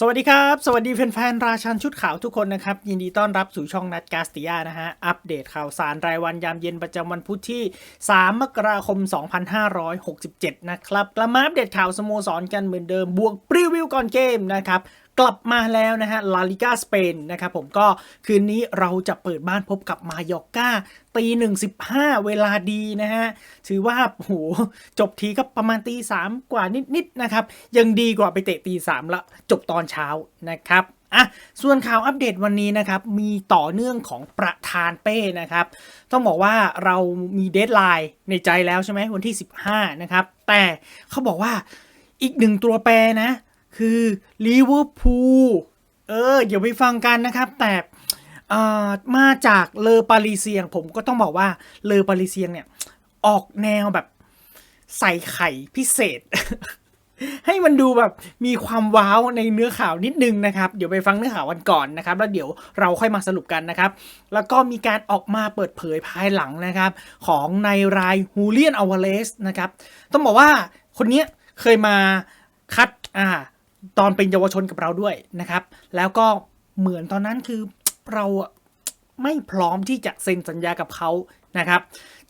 สวัสดีครับ สวัสดีแฟนๆ ราชันชุดขาวทุกคนนะครับ ยินดีต้อนรับสู่ช่องนัดกาสติยานะฮะ อัปเดตข่าวสารรายวันยามเย็นประจำวันพุธที่ 3 มกราคม 2567 นะครับกลับมาอัปเดตข่าวสโมสรกันเหมือนเดิม บวกปรีวิวก่อนเกมนะครับ กลับมาแล้วนะฮะลาลิกาสเปนนะครับผมก็คืนนี้เราจะเปิดบ้านพบกับมายอกกาตีหนึ่งสิบห้าเวลาดีนะฮะ ถือว่าโหจบทีก็ประมาณตีสามกว่านิด ๆ นะครับ ยังดีกว่าไปเตะตีสามละจบตอนเช้านะครับอะส่วนข่าวอัปเดตวันนี้นะครับ มีต่อเนื่องของประธานเป้นะครับ ต้องบอกว่าเรามีเดทไลน์ในใจแล้วใช่ไหมวันที่ 15 นะครับ แต่เขาบอกว่าอีกหนึ่งตัวแปรนะ คือลิเวอร์พูลเออ เดี๋ยวไปฟังกันนะครับ แต่มาจากเลอปารีเซียง ผมก็ต้องบอกว่าเลอปารีเซียงเนี่ย ออกแนวแบบใส่ไข่พิเศษ ให้มันดูแบบมีความว้าวในเนื้อข่าวนิดนึงนะครับ เดี๋ยวไปฟังเนื้อข่าวกันก่อนนะครับ แล้วเดี๋ยวเราค่อยมาสรุปกันนะครับ แล้วก็มีการออกมาเปิดเผยภายหลังนะครับ ของในายรายฮูเลียนอวาเลสนะครับ ต้องบอกว่าคนนี้เคยมาคัดอ่า ตอนเป็นเยาวชนกับเราด้วยนะครับ แล้วก็เหมือนตอนนั้นคือเราไม่พร้อมที่จะเซ็นสัญญากับเขานะครับ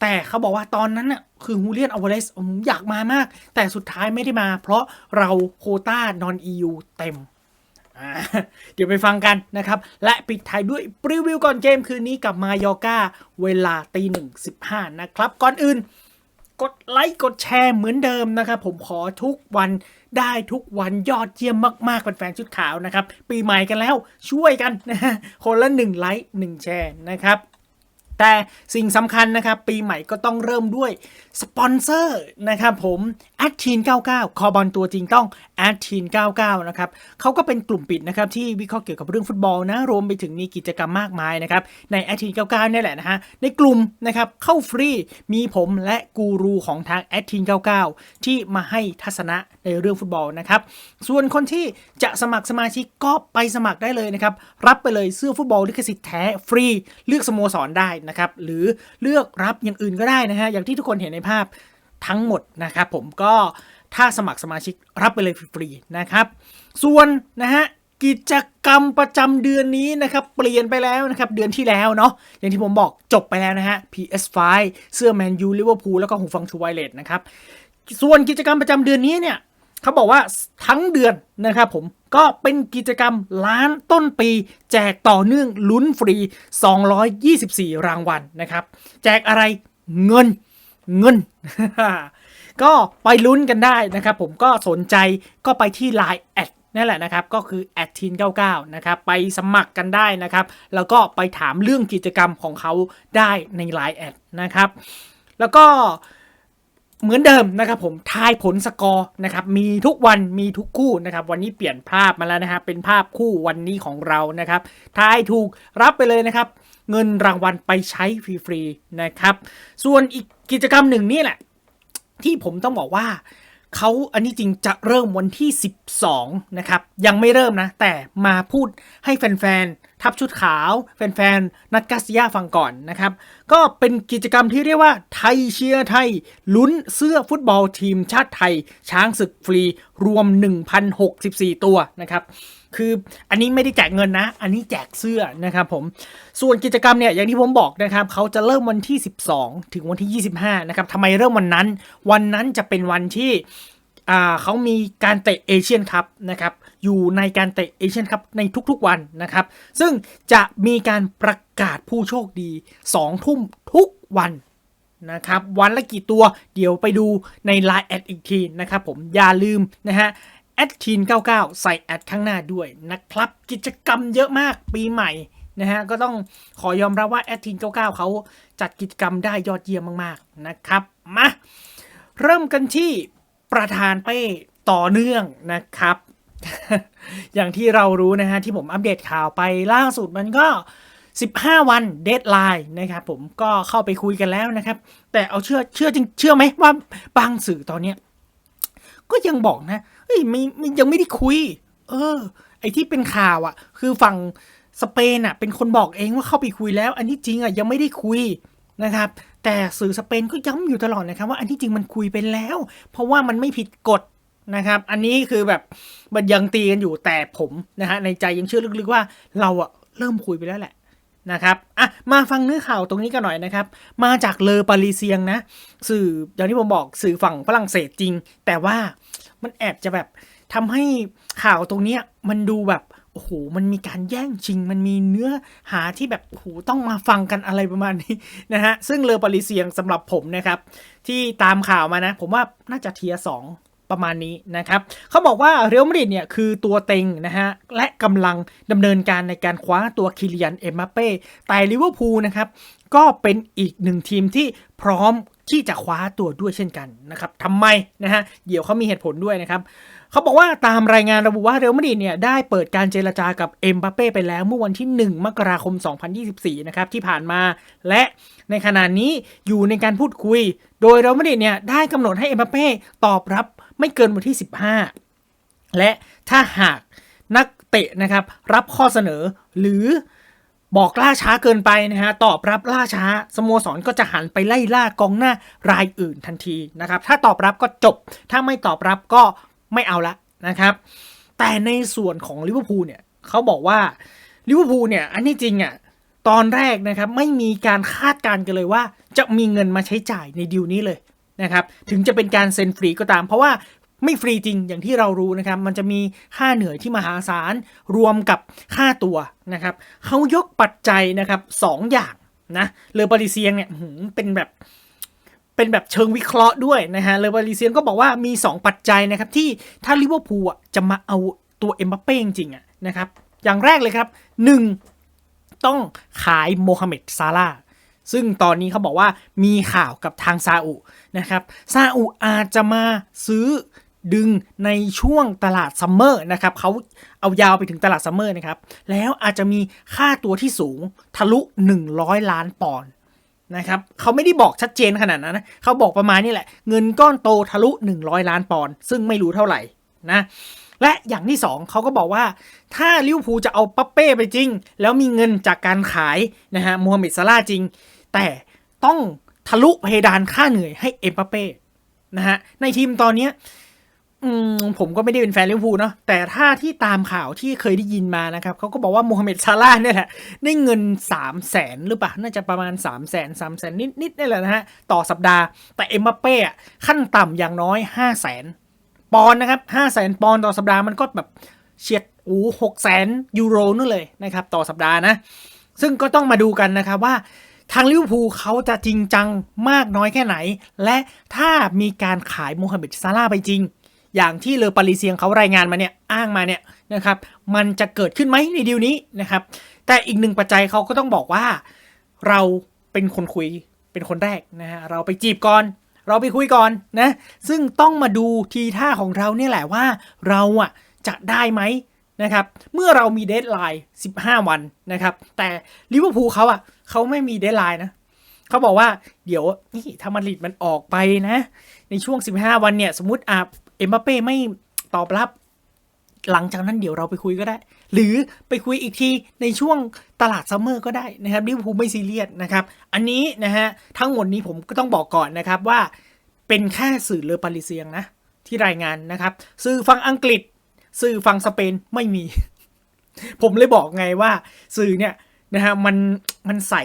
แต่เขาบอกว่าตอนนั้นน่ะคือฮูเลียนอวาเลสอยากมามาก แต่สุดท้ายไม่ได้มา เพราะเราโคต้านอน EU เต็ม เดี๋ยวไปฟังกันนะครับ และปิดท้ายด้วยรีวิวก่อนเกมคืนนี้กับมายอกาเวลาตีหนึ่งสิบห้านะครับ ก่อนอื่น กดไลค์กดแชร์เหมือนเดิมนะครับ ผมขอทุกวัน ได้ทุกวันยอดเยี่ยมมากๆเป็นแฟนๆชุดขาวนะครับ ปีใหม่กันแล้วช่วยกันนะคนละหนึ่งไลค์หนึ่งแชร์นะครับ แต่สิ่งสำคัญนะครับ ปีใหม่ก็ต้องเริ่มด้วยสปอนเซอร์นะครับผม a d t e e n 99 คอบอลตัวจริงต้อง a d t e e n 99 นะครับเขาก็เป็นกลุ่มปิดนะครับ ที่วิเคราะห์เกี่ยวกับเรื่องฟุตบอลนะ รวมไปถึงมีกิจกรรมมากมายนะครับ ใน a d t e e n 99เนี่ยแหละนะฮะ ในกลุ่มนะครับ เข้าฟรีมีผมและกูรูของทาง a d t e e n 99 ที่มาให้ทัศนะในเรื่องฟุตบอลนะครับ ส่วนคนที่จะสมัครสมาชิกก็ไปสมัครได้เลยนะครับรับไปเลยเสื้อฟุตบอลลิขสิทธิ์แท้ฟรีเลือกสโมสรได้นะครับ หรือเลือกรับอย่างอื่นก็ได้นะฮะ อย่างที่ทุกคนเห็นในภาพทั้งหมดนะครับ ผมก็ถ้าสมัครสมาชิกรับไปเลยฟรีๆนะครับ ส่วนนะฮะกิจกรรมประจำเดือนนี้นะครับเปลี่ยนไปแล้วนะครับเดือนที่แล้วเนาะอย่างที่ผมบอกจบไปแล้วนะฮะ PS5 เสื้อแมนยูลิเวอร์พูลแล้วก็หูฟังชูไวเลตนะครับส่วนกิจกรรมประจำเดือนนี้เนี่ย เขาบอกว่าทั้งเดือนนะครับผมก็เป็นกิจกรรมล้านต้นปี แจกต่อเนื่องลุ้นฟรี 224 รางวัลนะครับ แจกอะไรเงินเงิน ก็ไปลุ้นกันได้นะครับผมก็สนใจก็ไปที่ Line แอดนั่นแหละนะครับ ก็คือแอดทีน99นะครับ ไปสมัครกันได้นะครับ แล้วก็ไปถามเรื่องกิจกรรมของเขาได้ใน Line แอดนะครับ แล้วก็ เหมือนเดิมนะครับผมทายผลสกอร์นะครับมีทุกวันมีทุกคู่นะครับวันนี้เปลี่ยนภาพมาแล้วนะฮะเป็นภาพคู่วันนี้ของเรานะครับทายถูกรับไปเลยนะครับ เงินรางวัลไปใช้ฟรีๆนะครับ ส่วนอีกกิจกรรมหนึ่งนี่แหละ ที่ผมต้องบอกว่า เขาอันนี้จริงจะเริ่มวันที่ 12 นะครับ ยังไม่เริ่มนะ แต่มาพูดให้แฟนๆ ทับชุดขาว แฟนๆ นัดกัสยาฟังก่อนนะครับ ก็เป็นกิจกรรมที่เรียกว่าไทยเชียร์ไทย ลุ้นเสื้อฟุตบอลทีมชาติไทย ช้างศึกฟรีรวม 1,064 ตัวนะครับ คืออันนี้ไม่ได้แจกเงินนะ อันนี้แจกเสื้อนะครับผม ส่วนกิจกรรมเนี่ยอย่างที่ผมบอกนะครับเขาจะเริ่มวันที่ 12 ถึงวันที่ 25 นะครับทำไมเริ่มวันนั้น วันนั้นจะเป็นวันที่เขามีการเตะเอเชียนคัพนะครับ อยู่ในการเตะเอเชียนคัพในทุกๆวันนะครับ ซึ่งจะมีการประกาศผู้โชคดี 2 ทุ่มทุกวันนะครับ วันละกี่ตัว เดี๋ยวไปดูใน Line แอดอีกทีนะครับผม อย่าลืมนะฮะ แอดทีน99 ใส่แอดข้างหน้าด้วยนะครับ กิจกรรมเยอะมากปีใหม่นะฮะก็ต้องขอยอมรับว่าแอดทีน99 เขาจัดกิจกรรมได้ยอดเยี่ยมมากๆนะครับมาเริ่มกันที่ประธานเป้ต่อเนื่องนะครับ อย่างที่เรารู้นะฮะที่ผมอัปเดตข่าวไปล่าสุดมันก็ 15 วันเดทไลน์นะครับผมก็เข้าไปคุยกันแล้วนะครับ แต่เอาเชื่อเชื่อจริงเชื่อไหมว่าบางสื่อตอนเนี้ยก็ยังบอกนะ ฮ้ยไม่ไม่ยังไม่ได้คุย เออ ไอที่เป็นข่าวอะ่ะ คือฝั่งสเปนอะ่ะ เป็นคนบอกเองว่าเข้าไปคุยแล้ว อันนี้จริงอะ่ะยังไม่ได้คุยนะครับ แต่สื่อสเปนก็ย้ำอยู่ตลอดนะครับ ว่าอันที่จริงมันคุยไปแล้ว เพราะว่ามันไม่ผิดกฎนะครับ อันนี้คือแบบมันยังตีกันอยู่แต่ผมนะฮะในใจยังเชื่อลึกๆว่าเราอะเริ่มคุยไปแล้วแหละนะครับอะมาฟังเนื้อข่าวตรงนี้กันหน่อยนะครับ มาจากเลอปารีเซียงนะ สื่ออย่างที่ผมบอกสื่อฝั่งฝรั่งเศสจริง แต่ว่า มันแอบจะแบบทำให้ข่าวตรงเนี้ยมันดูแบบโอ้โหมันมีการแย่งชิง มันมีเนื้อหาที่แบบโอ้โหต้องมาฟังกันอะไรประมาณนี้นะฮะซึ่งเลอปรีเซียงสำหรับผมนะครับ ที่ตามข่าวมานะ ผมว่าน่าจะเทียสองประมาณนี้นะครับเขาบอกว่าเรอัลมาดริดเนี่ยคือตัวเต็งนะฮะและกำลังดำเนินการในการคว้าตัวคิเลียนเอ็มบัปเป้แต่ลิเวอร์พูลนะครับก็เป็นอีกหนึ่งทีมที่พร้อมที่จะคว้าตัวด้วยเช่นกันนะครับทำไมนะฮะเดี๋ยวเขามีเหตุผลด้วยนะครับเขาบอกว่าตามรายงานระบุว่าเรอัลมาดริดเนี่ยได้เปิดการเจรจากับเอ็มบัปเป้ไปแล้วเมื่อวันที่ 1 มกราคม 2024 นะครับที่ผ่านมา และในขณะนี้อยู่ในการพูดคุย โดยเรอัลมาดริดเนี่ยได้กำหนดให้เอ็มบัปเป้ตอบรับไม่เกินวันที่ 15 และถ้าหากนักเตะนะครับรับข้อเสนอหรือ บอกล่าช้าเกินไปนะฮะตอบรับล่าช้าสโมสรก็จะหันไปไล่ล่ากองหน้ารายอื่นทันทีนะครับ ถ้าตอบรับก็จบ ถ้าไม่ตอบรับก็ไม่เอาละนะครับ แต่ในส่วนของลิเวอร์พูลเนี่ยเขาบอกว่าลิเวอร์พูลเนี่ยอันนี้จริงอะตอนแรกนะครับไม่มีการคาดการณ์กันเลยว่า จะมีเงินมาใช้จ่ายในดีลนี้เลยนะครับถึงจะเป็นการเซ็นฟรีก็ตาม เพราะว่า ไม่ฟรีจริงอย่างที่เรารู้นะครับ มันจะมีค่าเหนื่อยที่มหาศาลรวมกับค่าตัวนะครับเขายกปัจจัยนะครับสองอย่างนะเลอปาริเซียงเนี่ยเป็นแบบเป็นแบบเชิงวิเคราะห์ด้วยนะฮะเลอบาริเซียนก็บอกว่ามี 2 ปัจจัยนะครับที่ถ้าลิเวอร์พูลจะมาเอาตัวเอ็มบัปเป้จริงๆอะนะครับอย่างแรกเลยครับ 1. ต้องขายโมฮัมเหม็ดซาลาซึ่งตอนนี้เขาบอกว่ามีข่าวกับทางซาอุนะครับซาอุอาจจะมาซื้อ ดึงในช่วงตลาดซัมเมอร์นะครับเขาเอายาวไปถึงตลาดซัมเมอร์นะครับ แล้วอาจจะมีค่าตัวที่สูงทะลุ 100 ล้านปอนด์นะครับเขาไม่ได้บอกชัดเจนขนาดนั้นนะเขาบอกประมาณนี้แหละ เงินก้อนโตทะลุ 100 ล้านปอนด์ซึ่งไม่รู้เท่าไหร่นะและอย่างที่ 2เขาก็บอกว่า ถ้าลิเวอร์พูลจะเอาปัปเป้ไปจริง แล้วมีเงินจากการขายนะฮะมูฮัมหมัดซาลาจริง แต่ต้องทะลุเพดานค่าเหนื่อยให้เอ็มปัปเป้นะฮะในทีมตอนนี้ อืมผมก็ไม่ได้เป็นแฟนลิเวอร์พูลเนาะแต่ถ้าที่ตามข่าวที่เคยได้ยินมานะครับเขาก็บอกว่าโมฮัมเหม็ดซาลาเนี่ยแหละได้เงิน3 0 0แสนหรือเปล่า น่าจะประมาณ3 0 0แสน3 0 0แสนนิดๆนี่แหละนะฮะ ต่อสัปดาห์ แต่เอ็มบัปเป้ขั้นต่ำอย่างน้อย5 0 0แสนปอนนะครับ5 0 0แสนปอนต่อสัปดาห์มันก็แบบเฉียดโอ้หกแสนยูโรนู่นเลยนะครับต่อสัปดาห์นะ ซึ่งก็ต้องมาดูกันนะครับว่าทางลิเวอร์พูลเขาจะจริงจังมากน้อยแค่ไหน และถ้ามีการขายโมฮัมเหม็ดซาลาไปจริง อย่างที่เลอปารีเซียงเขารายงานมาเนี่ยอ้างมาเนี่ยนะครับมันจะเกิดขึ้นไหมในดีลนี้นะครับ แต่อีกหนึ่งปัจจัยเขาก็ต้องบอกว่าเราเป็นคนคุยเป็นคนแรกนะฮะเราไปจีบก่อน เราไปคุยก่อนนะซึ่งต้องมาดูทีท่าของเราเนี่ยแหละว่าเราอะจะได้ไหมนะครับเมื่อเรามีเดทไลน์ 15 วันนะครับแต่ลิเวอร์พูลเขาอะเขาไม่มีเดทไลน์นะเขาบอกว่าเดี๋ยวนี่ถ้ามาริดมันออกไปนะ ในช่วง 15 วันเนี่ย สมมติอะ เอ็มบัปเป้ไม่ตอบรับ หลังจากนั้นเดี๋ยวเราไปคุยก็ได้ หรือไปคุยอีกทีในช่วงตลาดซัมเมอร์ก็ได้นะครับลิเวอร์พูลไม่ซีเรียสนะครับ อันนี้นะฮะทั้งหมดนี้ผมก็ต้องบอกก่อนนะครับว่าเป็นแค่สื่อเลอปาริเซียงนะที่รายงานนะครับ สื่อฝั่งอังกฤษ สื่อฝั่งสเปนไม่มี ผมเลยบอกไงว่าสื่อเนี่ยนะฮะมันมันใส่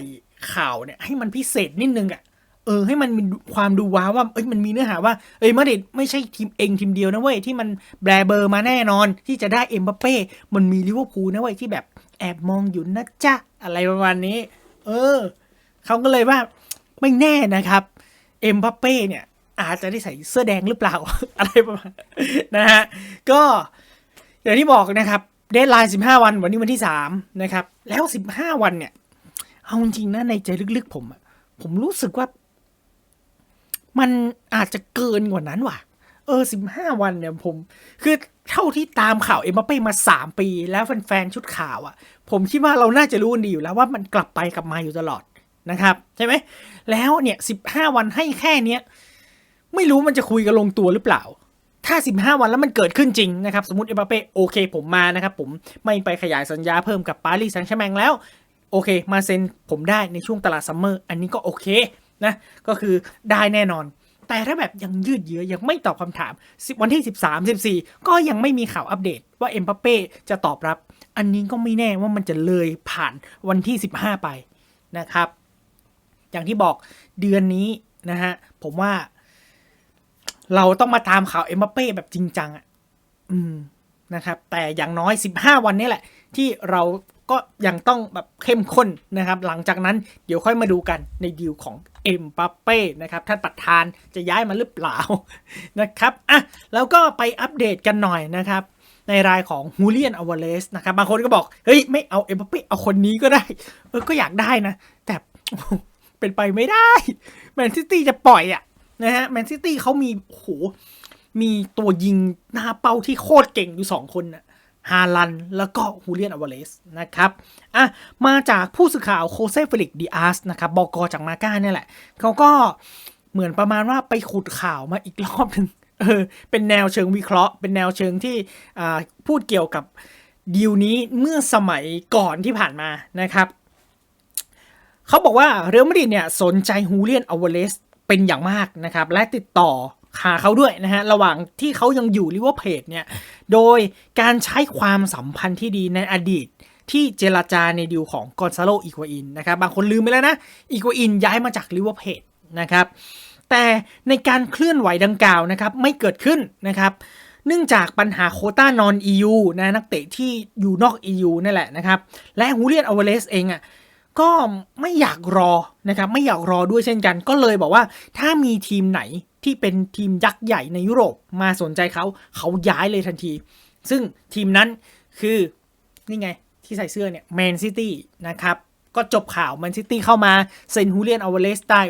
ข่าวเนี่ยให้มันพิเศษนิดนึงอะ่ะ เออให้มันมีความดูว้าวว่าเอ้ยมันมีเนื้อหาว่าเอ้ยมาดริดไม่ใช่ทีมเองทีมเดียวนะเว้ยที่มันแบรเบอร์มาแน่นอนที่จะได้เอ็มบัปเป้มันมีลิเวอร์พูลนะเว้ยที่แบบแอบมองอยู่นะจ๊ะอะไรประมาณนี้ เออเขาก็เลยว่าไม่แน่นะครับ เอ็มบัปเป้เนี่ย อาจจะได้ใส่เสื้อแดงหรือเปล่า อะไรประมาณนะฮะก็อย่างที่บอกนะครับเดทไลน์15 วัน วันนี้วันที่3นะครับ แล้ว 15 วันเนี่ย เอาจริงนะในใจลึกๆผมอะผมรู้สึกว่า มันอาจจะเกินกว่านั้นว่ะ เออ15วันเนี่ยผม คือเท่าที่ตามข่าวเอ็มบัปเป้มา3ปี แล้วแฟนๆชุดข่าวอะผมคิดว่าเราน่าจะรู้ดีอยู่แล้วว่ามันกลับไปกลับมาอยู่ตลอดนะครับ ใช่ไหม แล้วเนี่ย15วันให้แค่เนี้ยไม่รู้มันจะคุยกันลงตัวหรือเปล่า ถ้า 15 วันแล้วมันเกิดขึ้นจริงนะครับ สมมติเอ็มบัปเป้โอเคผมมานะครับ ผมไม่ไปขยายสัญญาเพิ่มกับปารีสแซงต์แชร์แมงแล้ว โอเค มาเซ็นผมได้ในช่วงตลาดซัมเมอร์ อันนี้ก็โอเค นะก็คือได้แน่นอน แต่ถ้าแบบยังยืดเยื้อยังไม่ตอบคำถามวันที่ 13 14 ก็ยังไม่มีข่าวอัปเดตว่าเอ็มบัปเป้จะตอบรับ อันนี้ก็ไม่แน่ว่ามันจะเลยผ่านวันที่ 15 ไปนะครับ อย่างที่บอกเดือนนี้นะฮะผมว่า เราต้องมาตามข่าวเอ็มบัปเป้แบบจริงจังอะอืมนะครับ แต่อย่างน้อย 15 วันนี้แหละ ที่เรา ก็ยังต้องแบบเข้มข้นนะครับ หลังจากนั้นเดี๋ยวค่อยมาดูกันในดีลของเอ็มบัปเป้นะครับท่านประธานจะย้ายมาหรือเปล่านะครับอะแล้วก็ไปอัปเดตกันหน่อยนะครับ ในรายของฮูเลียนอวาเลสนะครับบางคนก็บอก เฮ้ย ไม่เอาเอ็มบัปเป้เอาคนนี้ก็ได้เออก็อยากได้นะ แต่เป็นไปไม่ได้แมนซิตี้จะปล่อยอะนะฮะแมนซิตี้เขามีโอ้โหมีตัวยิงหน้าเป้าที่โคตรเก่งอยู่สองคนนะ ฮาลัน แล้วก็ฮูเลียนอวาเลสนะครับอะมาจากผู้สื่อข่าวโคเซเฟลิกดิอาสนะครับบอกอจากมาก้าเนี่ยแหละเขาก็เหมือนประมาณว่าไปขุดข่าวมาอีกรอบหนึ่งเออเป็นแนวเชิงวิเคราะห์ เป็นแนวเชิงที่อ่าพูดเกี่ยวกับดีลนี้เมื่อสมัยก่อนที่ผ่านมานะครับเขาบอกว่าเรอัลมาดริดเนี่ยสนใจฮูเลียนอเวเลสเป็นอย่างมากนะครับ และติดต่อ หาเขาด้วยนะฮะ ระหว่างที่เขายังอยู่ลิเวอร์เพจเนี่ย โดยการใช้ความสัมพันธ์ที่ดีในอดีตที่เจรจาในดีลของกอนซาโลอีกวอินนะครับ บางคนลืมไปแล้วนะ อีกวอินย้ายมาจากลิเวอร์เพจนะครับ แต่ในการเคลื่อนไหวดังกล่าวนะครับ ไม่เกิดขึ้นนะครับ เนื่องจากปัญหาโคต้านอน EU นะนักเตะที่อยู่นอก EU นั่นแหละนะครับ และฮูเลียนอเวเลสเองอะก็ไม่อยากรอนะครับ ไม่อยากรอด้วยเช่นกัน ก็เลยบอกว่าถ้ามีทีมไหน ที่เป็นทีมยักษ์ใหญ่ในยุโรปมาสนใจเขาเขาย้ายเลยทันที ซึ่งทีมนั้นคือนี่ไงที่ใส่เสื้อเนี่ยแมนซิตี้นะครับ ก็จบข่าวแมนซิตี้เข้ามาเซนฮูเลียนอเวเลสได้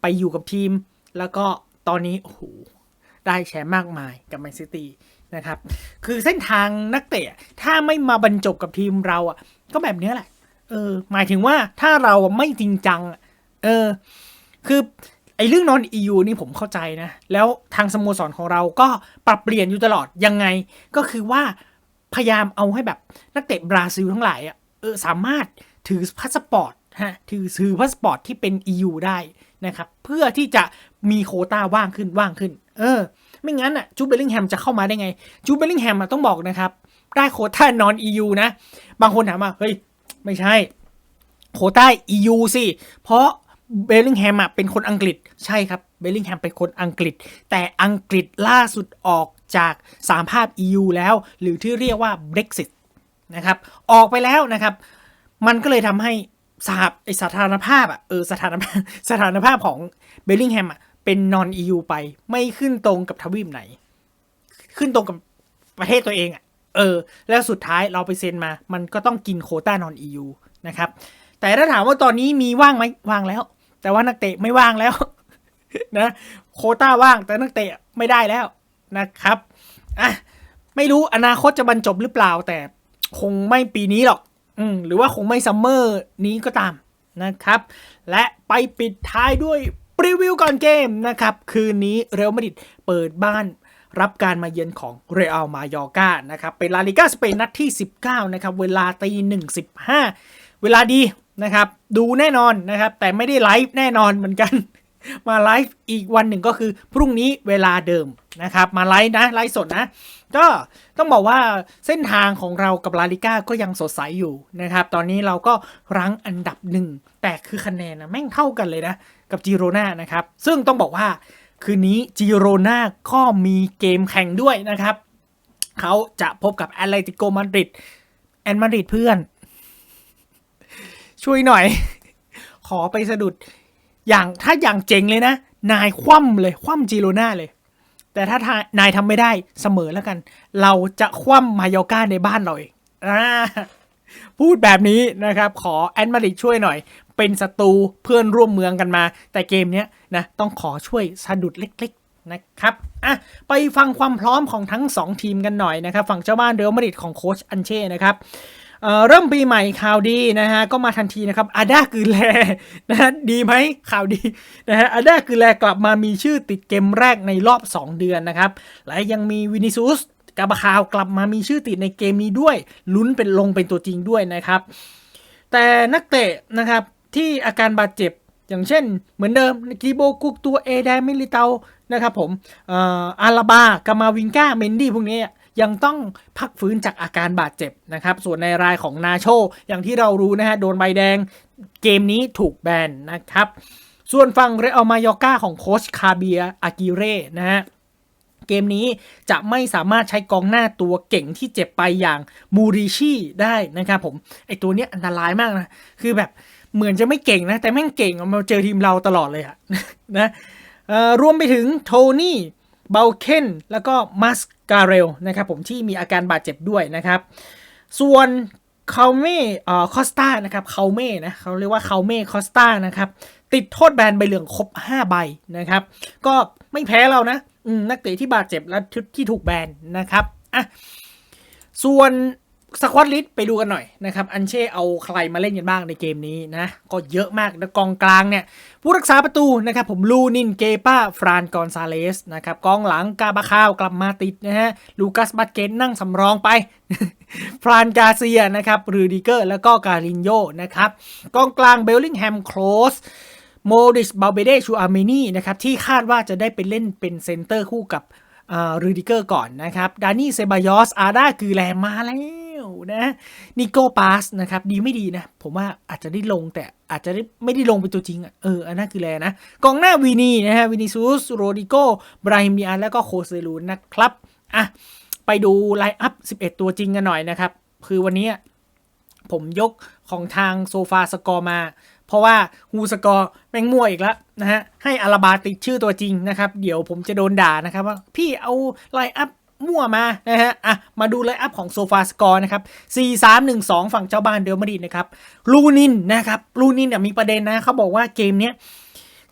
ไปอยู่กับทีม แล้วก็ตอนนี้โอ้โหได้แชมป์มากมายกับแมนซิตี้นะครับ คือเส้นทางนักเตะถ้าไม่มาบรรจบกับทีมเราอะ ก็แบบเนี้ยแหละ เออ หมายถึงว่าถ้าเราไม่จริงจัง เออ คือ ไอ้เรื่องนอน EU นี่ผมเข้าใจนะ แล้วทางสโมสรของเราก็ปรับเปลี่ยนอยู่ตลอดยังไง ก็คือว่าพยายามเอาให้แบบนักเตะบราซิลทั้งหลายอะเออสามารถถือพาสปอร์ตฮะถือถือพาสปอร์ตที่เป็น EU ได้นะครับ เพื่อที่จะมีโคต้าว่างขึ้นว่างขึ้น เออ ไม่งั้นอะจูเบลลิงแฮมจะเข้ามาได้ไงจูเบลลิงแฮมต้องบอกนะครับ ได้โคต้านอน EU นะ บางคนถามว่าเฮ้ย ไม่ใช่ โคต้า EU สิ เพราะ เบลลิงแฮมอะเป็นคนอังกฤษใช่ครับเบลลิงแฮมเป็นคนอังกฤษ แต่อังกฤษล่าสุดออกจากสามภาพ EU แล้ว หรือที่เรียกว่า Brexit นะครับออกไปแล้วนะครับ มันก็เลยทำให้สหไอสถานภาพอะเออสถานภาพสถานภาพของเบลลิงแฮมอะเป็นนอน EU ไปไม่ขึ้นตรงกับทวีปไหน ขึ้นตรงกับประเทศตัวเองอะเออ แล้วสุดท้ายเราไปเซ็นมา มันก็ต้องกินโคต้านอน EU นะครับแต่ถ้าถามว่าตอนนี้มีว่างไหมว่างแล้ว แต่ว่านักเตะไม่ว่างแล้ว นะโคต้าว่างแต่นักเตะไม่ได้แล้วนะครับอะไม่รู้อนาคตจะบรรจบหรือเปล่า แต่คงไม่ปีนี้หรอก อืมหรือว่าคงไม่ซัมเมอร์นี้ก็ตามนะครับ และไปปิดท้ายด้วยปรีวิวก่อนเกมนะครับ คืนนี้เรอัลมาดริดเปิดบ้านรับการมาเยือนของเรอัลมายอร์กานะครับ เป็นลาลิกาสเปนนัดที่ 19 นะครับ เวลาตีหนึ่งสิบห้าเวลาดี นะครับ ดูแน่นอนนะครับ แต่ไม่ได้ไลฟ์แน่นอนเหมือนกัน มาไลฟ์อีกวันหนึ่งก็คือพรุ่งนี้เวลาเดิมนะครับ มาไลฟ์นะไลฟ์สดนะ ก็ต้องบอกว่าเส้นทางของเรากับลาลิก้าก็ยังสดใสอยู่นะครับ ตอนนี้เราก็รั้งอันดับหนึ่งแต่คือคะแนนนะแม่งเท่ากันเลยนะ กับจีโรนานะครับ ซึ่งต้องบอกว่าคืนนี้จีโรนาก็มีเกมแข่งด้วยนะครับ เขาจะพบกับแอตเลติโกมาดริดแอนมาดริดเพื่อน ช่วยหน่อย ขอไปสะดุด อย่างถ้าอย่างเจ๋งเลยนะ นายคว่ำเลย คว่ำจีโรนาเลย แต่ถ้านายทำไม่ได้เสมอแล้วกัน เราจะคว่ำมายอร์ก้าในบ้านเราเองอพูดแบบนี้นะครับ ขอแอนมาริช่วยหน่อย เป็นศัตรูเพื่อนร่วมเมืองกันมา แต่เกมเนี้ยนะต้องขอช่วยสะดุดเล็กๆนะครับอะไปฟังความพร้อมของทั้ง 2 ทีมกันหน่อยนะครับ ฝั่งเจ้าบ้านเรอัลมาดริดของโค้ชอันเช่นะครับ เริ่มปีใหม่ข่าวดีนะฮะก็มาทันทีนะครับอาด้ากือแลนะฮะดีไหมข่าวดีนะฮะอาด้ากือแลกลับมามีชื่อติดเกมแรกในรอบ 2 เดือนนะครับ และยังมีวินิซูสกาบาคาวกลับมามีชื่อติดในเกมนี้ด้วย ลุ้นเป็นลงเป็นตัวจริงด้วยนะครับ แต่นักเตะนะครับที่อาการบาดเจ็บอย่างเช่น เหมือนเดิมกีโบกุกตัวเอแดมิลิเตานะครับผมเอ่ออาราบากามาวิงกาเมนดี้พวกนี้ ยังต้องพักฟื้นจากอาการบาดเจ็บนะครับ ส่วนในรายของนาโช อย่างที่เรารู้นะฮะโดนใบแดงเกมนี้ถูกแบนนะครับ ส่วนฝั่งเรอัลมายอกาของโคชคาเบียอากิเร่นะฮะเกมนี้จะไม่สามารถใช้กองหน้าตัวเก่งที่เจ็บไปอย่างมูริชีได้นะครับผม ไอตัวเนี้ยอันตรายมากนะ คือแบบเหมือนจะไม่เก่งนะ แต่แม่งเก่งเอามาเจอทีมเราตลอดเลยอะนะรวมไปถึงโทนี่ เบลเคนแล้วก็มัสการเรลนะครับผมที่มีอาการบาดเจ็บด้วยนะครับ ส่วนคาเม่เอ่อคอสตานะครับคาเม่นะเขาเรียกว่าคาเม่คอสตานะครับ ติดโทษแบนใบเหลืองครบ 5 ใบนะครับ ก็ไม่แพ้เรานะนักเตะที่บาดเจ็บและที่ถูกแบนนะครับอะส่วน สควอตลิสไปดูกันหน่อยนะครับอันเช่เอาใครมาเล่นกันบ้างในเกมนี้นะ ก็เยอะมากนะกองกลางเนี่ยผู้รักษาประตูนะครับผมลูนินเกป้าฟรานกอนซาเลสนะครับกองหลังกาบาคาวกลับมาติดนะฮะลูคัสบัตเกนนั่งสำรองไปฟรานกาเซียนะครับรูดิเกอร์แล้วก็การินโยนะครับกองกลางเบลลิงแฮมโคลสโมดิสบาเบเดชูอาร์เมนีนะครับที่คาดว่าจะได้ไปเล่นเป็นเซนเตอร์คู่กับรูดิเกอร์ก่อนนะครับดานี่เซบายอสอาดาคือแลมาแล้ว นะนิโกปาสนะครับ ดีไม่ดีนะ ผมว่าอาจจะได้ลงแต่อาจจะได้ไม่ได้ลงเป็นตัวจริงอะเอออันนั้นคือแลนะ กองหน้าวีนีนะฮะวินิซูสโรดิโกบราฮิมิอันแล้วก็โคเซลูนนะครับอะไปดูไลน์อัพ 11 ตัวจริงกันหน่อยนะครับ คือวันนี้ผมยกของทางโซฟาสกอร์มา เพราะว่าฮูสกอร์แม่งมั่วอีกแล้วนะฮะให้อาราบาติดชื่อตัวจริงนะครับ เดี๋ยวผมจะโดนด่านะครับว่าพี่เอาไลน์อัพ มั่วมานะฮะอะมาดูไลน์อัพของโซฟาสกอร์นะครับ 4 3 1 2 ฝั่งเจ้าบ้านเดลมาดริดนะครับลูนินนะครับลูนินเนี่ยมีประเด็นนะเขาบอกว่าเกมเนี้ย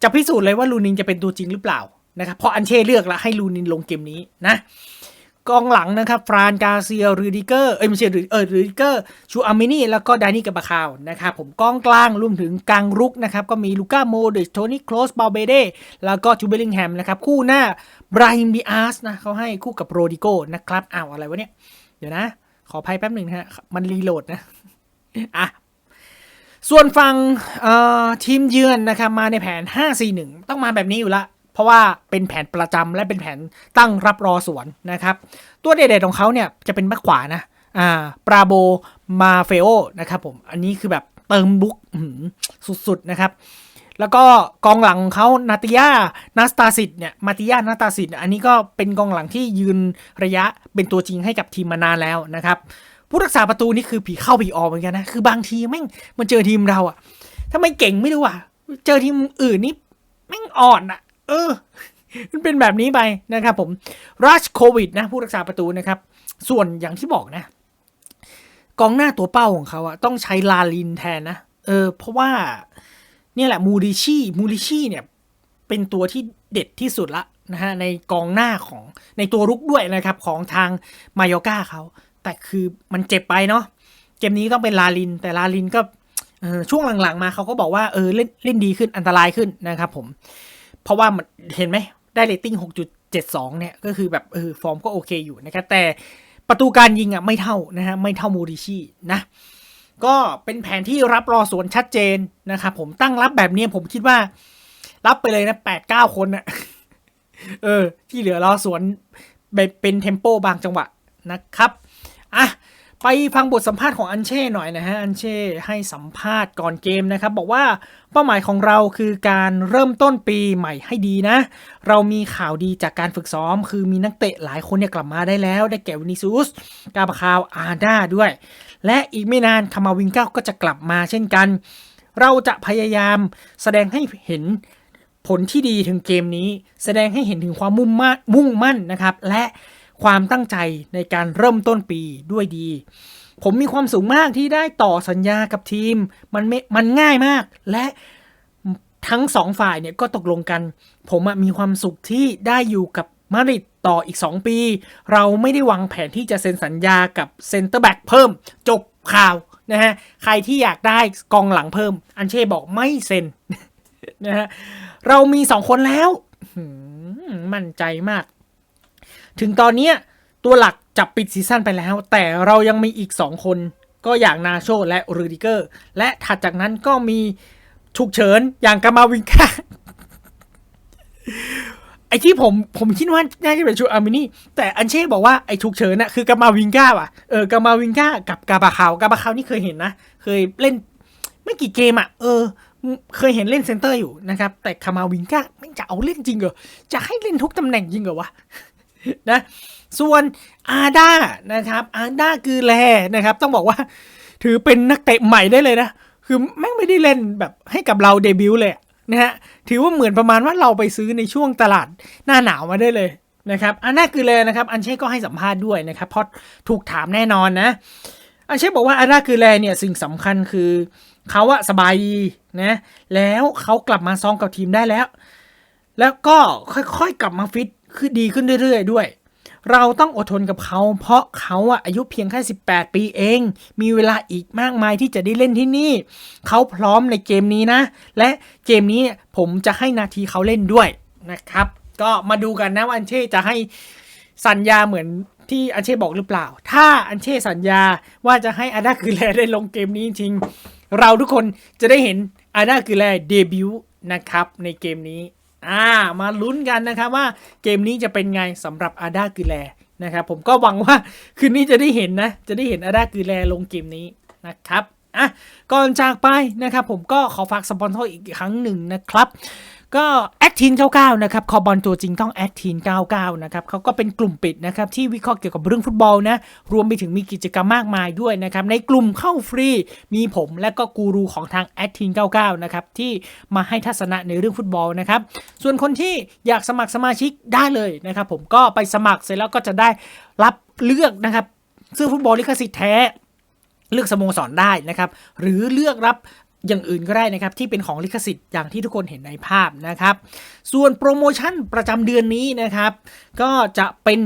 จะพิสูจน์เลยว่าลูนินจะเป็นตัวจริงหรือเปล่านะครับเพราะอันเช่เลือกแล้วให้ลูนินลงเกมนี้นะกองหลังนะครับฟรานกาเซียรูดิเกอร์เอ้ยไม่ใช่เออรูดิเกอร์ชูอามินีแล้วก็ดานี่กับบาคาวนะครับผมกองกลางรวมถึงกลางรุกนะครับก็มีลูก้าโมเดชโทนี่โคลสบาเบเดแล้วก็จูเบลิงแฮมนะครับคู่หน้า บราฮิมบีอาร์สนะเขาให้คู่กับโรดิโกนะครับอ้าวอะไรวะเนี่ย เดี๋ยวนะ ขออภัยแป๊บหนึ่งฮะ มันรีโหลดนะ อะ ส่วนฝั่งทีมเยือนนะครับมาในแผน 5-4-1 ต้องมาแบบนี้อยู่ละ เพราะว่าเป็นแผนประจำและเป็นแผนตั้งรับรอสวนนะครับ ตัวเด็ดๆของเขาเนี่ยจะเป็นแบ็คขวานะอ่าปราโบมาเฟโอนะครับผม อันนี้คือแบบเติมบุ๊กสุดๆนะครับ แล้วก็กองหลังของเขานาติยานาสตาสิตเนี่ยมาติยานาตาสิตอันนี้ก็เป็นกองหลังที่ยืนระยะเป็นตัวจริงให้กับทีมมานานแล้วนะครับ ผู้รักษาประตูนี่คือผีเข้าผีออกเหมือนกันนะ คือบางทีแม่งมันเจอทีมเราอะถ้าไมเก่งไม่รู้อะเจอทีมอื่นนี่แม่งอ่อนอะเออ มันเป็นแบบนี้ไปนะครับผมราชโควิดนะผู้รักษาประตูนะครับ ส่วนอย่างที่บอกนะกองหน้าตัวเป้าของเขาอะต้องใช้ลาลินแทนนะ เออ เพราะว่า เนี่ยแหละมูริชีมูริชีเนี่ยเป็นตัวที่เด็ดที่สุดละนะฮะในกองหน้าของในตัวรุกด้วยนะครับของทางมายอก้าเขาแต่คือมันเจ็บไปเนาะเกมนี้ต้องเป็นลาลิน แต่ลาลินก็ช่วงหลังๆมาเขาก็บอกว่าเออเล่นเล่นดีขึ้นอันตรายขึ้นนะครับผม เพราะว่ามันเห็นไหมได้เรตติ้ง 6.72 เนี่ย ก็คือแบบเออฟอร์มก็โอเคอยู่นะครับแต่ประตูการยิงอะไม่เท่านะฮะไม่เท่ามูริชินะ ก็เป็นแผนที่รับรอสวนชัดเจนนะครับผมตั้งรับแบบนี้ผมคิดว่า รับไปเลยนะแปดเก้าคนนะเออ ที่เหลือรอสวนเป็นเทมโปบางจังหวะนะครับอะไปฟังบทสัมภาษณ์ของอันเช่หน่อยนะฮะ อันเช่ให้สัมภาษณ์ก่อนเกมนะครับ บอกว่าเป้าหมายของเราคือการเริ่มต้นปีใหม่ให้ดีนะ เรามีข่าวดีจากการฝึกซ้อม คือมีนักเตะหลายคนเนี่ยกลับมาได้แล้ว ได้แก่วินิซูสกาบาคาวอาด้าด้วย และอีกไม่นานคามาวิงเก้าก็จะกลับมาเช่นกัน เราจะพยายามแสดงให้เห็นผลที่ดีถึงเกมนี้ แสดงให้เห็นถึงความมุ่งมั่นมุ่งมั่นนะครับ และความตั้งใจในการเริ่มต้นปีด้วยดี ผมมีความสูงมากที่ได้ต่อสัญญากับทีม มันมมันง่ายมาก และทั้งสองฝ่ายเนี่ยก็ตกลงกัน ผมมีความสุขที่ได้อยู่กับ มาดริดต่ออีก 2 ปี เราไม่ได้วางแผนที่จะเซ็นสัญญากับเซนเตอร์แบ็กเพิ่ม จบข่าวนะฮะ ใครที่อยากได้กองหลังเพิ่ม อันเช่บอกไม่เซ็นนะฮะ เรามีสองคนแล้ว มั่นใจมาก ถึงตอนนี้ตัวหลักจับปิดซีซั่นไปแล้ว แต่เรายังมีอีก 2 คนก็อย่างนาโชและรูดิเกอร์ และถัดจากนั้นก็มีฉุกเฉินอย่างกามาวิงก้า ไอ้ที่ผมผมคิดว่าน่าจะเป็นชุดอาร์มินี่แต่อันเช่บอกว่าไอ้ฉุกเฉินน่ะคือกามาวิงก้าว่ะเออกามาวิงก้ากับกาบาคาวกาบาคาวนี่เคยเห็นนะ เคยเล่นไม่กี่เกมอะเออ เคยเห็นเล่นเซนเตอร์อยู่นะครับ แต่คามาวิงก้าไม่จะเอาเล่นจริงเหรอจะให้เล่นทุกตำแหน่งจริงเหรอวะนะ ส่วนอาด้านะครับอาด้าคือแลนะครับ ต้องบอกว่า ถือเป็นนักเตะใหม่ได้เลยนะคือแม่งไม่ได้เล่นแบบให้กับเราเดบิวต์เลย นะฮะถือว่าเหมือนประมาณว่าเราไปซื้อในช่วงตลาดหน้าหนาวมาได้เลยนะครับอันน่าคือเลยนะครับ อันเช่ก็ให้สัมภาษณ์ด้วยนะครับเพราะถูกถามแน่นอนนะ อันเช่บอกว่าอาราคือแลเนี่ยสิ่งสำคัญคือเขาอะสบายดีนะแล้วเขากลับมาซ้อมกับทีมได้แล้ว แล้วก็ค่อยๆกลับมาฟิตคือดีขึ้นเรื่อยๆด้วย เราต้องอดทนกับเขา เพราะเขาอะอายุเพียงแค่ 18 ปีเอง มีเวลาอีกมากมายที่จะได้เล่นที่นี่ เขาพร้อมในเกมนี้นะ และเกมนี้ผมจะให้นาทีเขาเล่นด้วยนะครับ ก็มาดูกันนะว่าอันเช่จะให้สัญญาเหมือนที่อันเช่บอกหรือเปล่า ถ้าอันเช่สัญญาว่าจะให้อาดาคือแลได้ลงเกมนี้จริง เราทุกคนจะได้เห็นอาดาคือแลเดบิวต์นะครับในเกมนี้ อ่า มาลุ้นกันนะครับว่าเกมนี้จะเป็นไงสำหรับอาดาคือแลนะครับผมก็หวังว่าคืนนี้จะได้เห็นนะ จะได้เห็นอาดาคือแลลงเกมนี้นะครับอะก่อนจากไปนะครับผมก็ขอฝากสปอนเซอร์อีกครั้งหนึ่งนะครับ ก็แอดทีน99 นะครับ คอบอลตัวจริงต้องแอดทีน99 นะครับเขาก็เป็นกลุ่มปิดนะครับ ที่วิเคราะห์เกี่ยวกับเรื่องฟุตบอลนะ รวมไปถึงมีกิจกรรมมากมายด้วยนะครับ ในกลุ่มเข้าฟรี มีผมและก็กูรูของทางแอดทีน99 นะครับ ที่มาให้ทัศนะในเรื่องฟุตบอลนะครับ ส่วนคนที่อยากสมัครสมาชิกได้เลยนะครับ ผมก็ไปสมัครเสร็จแล้วก็จะได้รับเลือกนะครับเสื้อฟุตบอลลิขสิทธิ์แท้เลือกสโมสรได้นะครับ หรือเลือกรับ อย่างอื่นก็ได้นะครับที่เป็นของลิขสิทธิ์อย่างที่ทุกคนเห็นในภาพนะครับ ส่วนโปรโมชั่นประจำเดือนนี้นะครับ ก็จะเป็น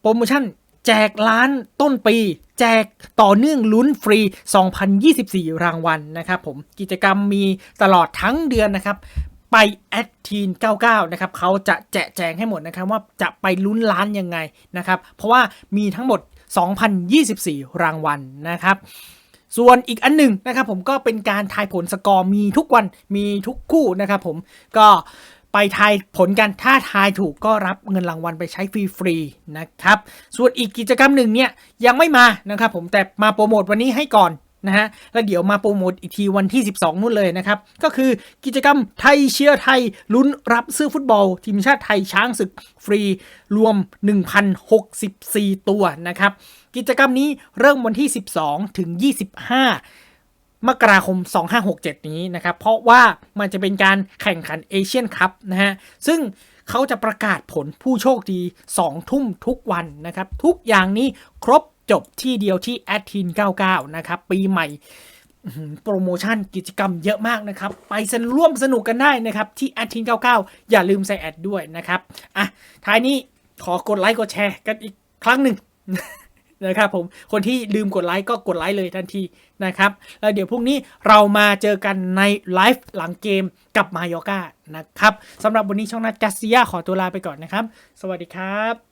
โปรโมชั่นแจกล้านต้นปี แจกต่อเนื่องลุ้นฟรี 2024 รางวัลนะครับผมกิจกรรมมีตลอดทั้งเดือนนะครับไปแอดทีน99 นะครับเขาจะแจกแจงให้หมดนะครับว่าจะไปลุ้นล้านยังไงนะครับ เพราะว่ามีทั้งหมด 2024 รางวัลนะครับ ส่วนอีกอันหนึ่งนะครับผมก็เป็นการทายผลสกอร์มีทุกวันมีทุกคู่นะครับผมก็ไปทายผลกัน ถ้าทายถูกก็รับเงินรางวัลไปใช้ฟรีๆนะครับ ส่วนอีกกิจกรรมหนึ่งเนี่ยยังไม่มานะครับผมแต่มาโปรโมทวันนี้ให้ก่อนนะฮะแล้วเดี๋ยวมาโปรโมทอีกทีวันที่ 12 นู่นเลยนะครับ ก็คือกิจกรรมไทยเชียร์ไทยลุ้นรับซื้อฟุตบอล ทีมชาติไทยช้างศึกฟรีรวม 1,064 ตัวนะครับ กิจกรรมนี้เริ่มวันที่ 12 ถึง 25 มกราคม 2567 นี้นะครับ เพราะว่ามันจะเป็นการแข่งขันเอเชียนคัพนะฮะ ซึ่งเขาจะประกาศผลผู้โชคดี 2 ทุ่มทุกวันนะครับ ทุกอย่างนี้ครบจบที่เดียวที่แอดทีน99 นะครับ ปีใหม่โปรโมชั่นกิจกรรมเยอะมากนะครับ ไปสนร่วมสนุกกันได้นะครับ ที่แอดทีน99 อย่าลืมใส่แอดด้วยนะครับ อะ ท้ายนี้ขอกดไลค์กดแชร์กันอีกครั้งหนึ่ง นะครับผมคนที่ลืมกดไลค์ก็กดไลค์เลยทันทีนะครับแล้วเดี๋ยวพรุ่งนี้เรามาเจอกันในไลฟ์หลังเกมกับมายอกานะครับสำหรับวันนี้ช่องนัดกาเซียขอตัวลาไปก่อนนะครับ สวัสดีครับ